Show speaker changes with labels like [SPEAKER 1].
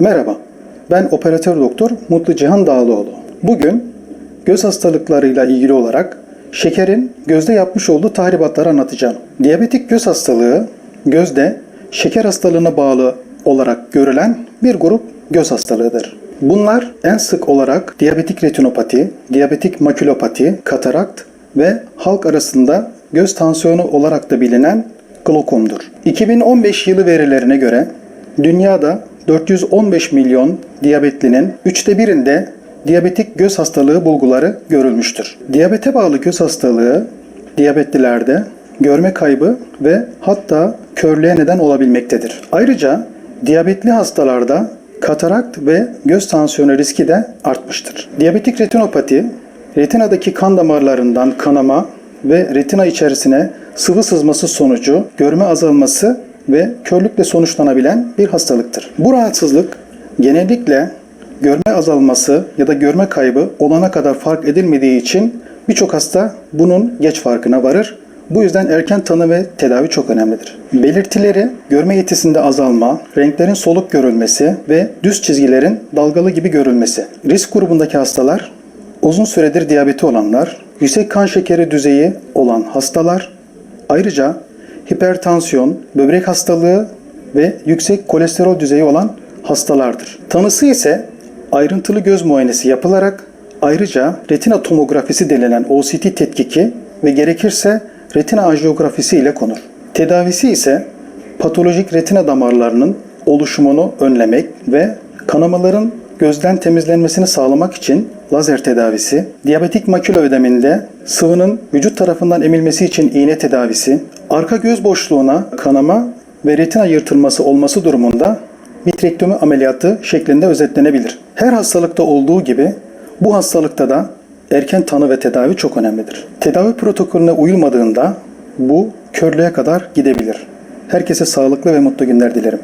[SPEAKER 1] Merhaba, ben operatör doktor Mutlu Cihan Dağlıoğlu. Bugün göz hastalıklarıyla ilgili olarak şekerin gözde yapmış olduğu tahribatları anlatacağım. Diyabetik göz hastalığı gözde şeker hastalığına bağlı olarak görülen bir grup göz hastalığıdır. Bunlar en sık olarak diyabetik retinopati, diyabetik makülopati, katarakt ve halk arasında göz tansiyonu olarak da bilinen glokomdur. 2015 yılı verilerine göre dünyada 415 milyon diyabetlinin üçte birinde diyabetik göz hastalığı bulguları görülmüştür. Diyabete bağlı göz hastalığı diyabetlilerde görme kaybı ve hatta körlüğe neden olabilmektedir. Ayrıca diyabetli hastalarda katarakt ve göz tansiyonu riski de artmıştır. Diyabetik retinopati, retinadaki kan damarlarından kanama ve retina içerisine sıvı sızması sonucu görme azalması ve körlükle sonuçlanabilen bir hastalıktır. Bu rahatsızlık genellikle görme azalması ya da görme kaybı olana kadar fark edilmediği için birçok hasta bunun geç farkına varır. Bu yüzden erken tanı ve tedavi çok önemlidir. Belirtileri görme yetisinde azalma, renklerin soluk görülmesi ve düz çizgilerin dalgalı gibi görülmesi. Risk grubundaki hastalar, uzun süredir diyabeti olanlar, yüksek kan şekeri düzeyi olan hastalar, ayrıca hipertansiyon, böbrek hastalığı ve yüksek kolesterol düzeyi olan hastalardır. Tanısı ise ayrıntılı göz muayenesi yapılarak ayrıca retina tomografisi denilen OCT tetkiki ve gerekirse retina anjiyografisi ile konur. Tedavisi ise patolojik retina damarlarının oluşumunu önlemek ve kanamaların gözden temizlenmesini sağlamak için lazer tedavisi, diyabetik makula ödeminde sıvının vücut tarafından emilmesi için iğne tedavisi, arka göz boşluğuna kanama ve retina yırtılması olması durumunda vitrektomi ameliyatı şeklinde özetlenebilir. Her hastalıkta olduğu gibi bu hastalıkta da erken tanı ve tedavi çok önemlidir. Tedavi protokolüne uyulmadığında bu körlüğe kadar gidebilir. Herkese sağlıklı ve mutlu günler dilerim.